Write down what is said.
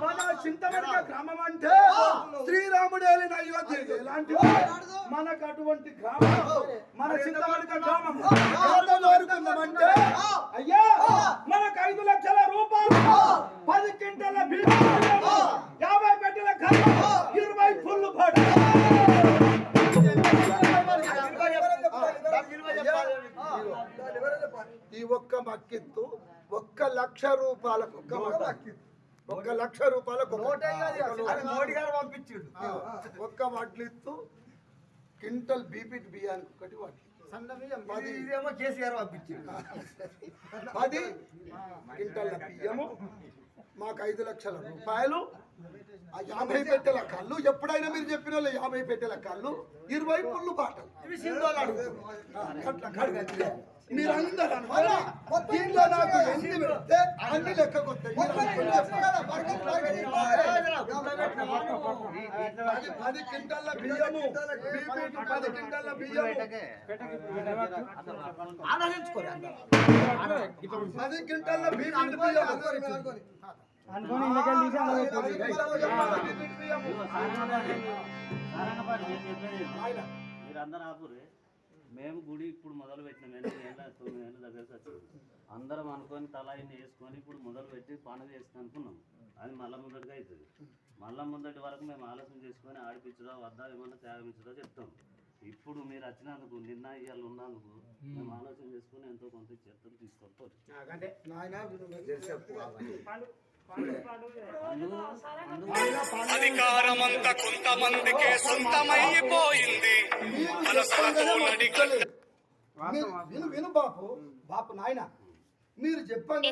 మన చింతమడక గ్రామం అంటే శ్రీరాముడు అయోధ్య ఎలాంటిది? మనకు అటువంటి గ్రామం. మన చింతమడక గ్రామం. ఈ ఒక్క మక్కిత్తు ఒక్క లక్ష రూపాయలకు ఒక్క మక్కిత్తు. ఒక్క లక్ష రూపాయలకు మోడీ గారు పంపించిండు. ఒక్క వడ్లిత్తు క్వింటల్ బీపీటీ బియ్యానికి ఒకటి వడ్లు పది. కేసీఆర్ పంపించిండు. పది క్వింటల్ బియ్యము మాకు ఐదు లక్షల రూపాయలు. ఆ యాభై పెట్టెల కళ్ళు ఎప్పుడైనా మీరు చెప్పిన వాళ్ళు యాభై పెట్టెల కళ్ళు ఇరవై పుల్లు బాటలు. ఇవి సింధోలు అడుగుతున్నారు అట్లా కడగట్లే. మీరందరూ అనుకోరా? దీంట్లో నాకు ఎన్ని పెడితే అన్ని పది క్వింటల్ల బియ్యము. పది క్వింటల్ల బియ్యము. ఆలోచించుకోరు పది క్వింటల్ల మీరందరూ ఆపురే మేము గుడి ఇప్పుడు మొదలు పెట్టినాం ఎనిమిది ఏళ్ళ తొమ్మిది ఏళ్ళ దగ్గరకు వచ్చింది అందరం అనుకొని తల ఇన్ని వేసుకొని ఇప్పుడు మొదలు పెట్టి పండుగ చేసుకుని అనుకున్నాం అది మళ్ళా ముందటిగా అవుతుంది మళ్ళా ముందటి వరకు మేము ఆలోచన చేసుకొని ఆడిపించడో వద్దా ఏమన్నా త్యాగం ఇచ్చడో చెప్తాం ఇప్పుడు మీరు వచ్చినందుకు నిన్న ఇవాళ ఉన్నందుకు మేము ఆలోచన చేసుకొని ఎంతో కొంత నాయనా విను. అధికారమంతా కొంతమందికే సొంతమైపోయింది. విను విను బాపు బాపు నాయన. మీరు చెప్పంగానే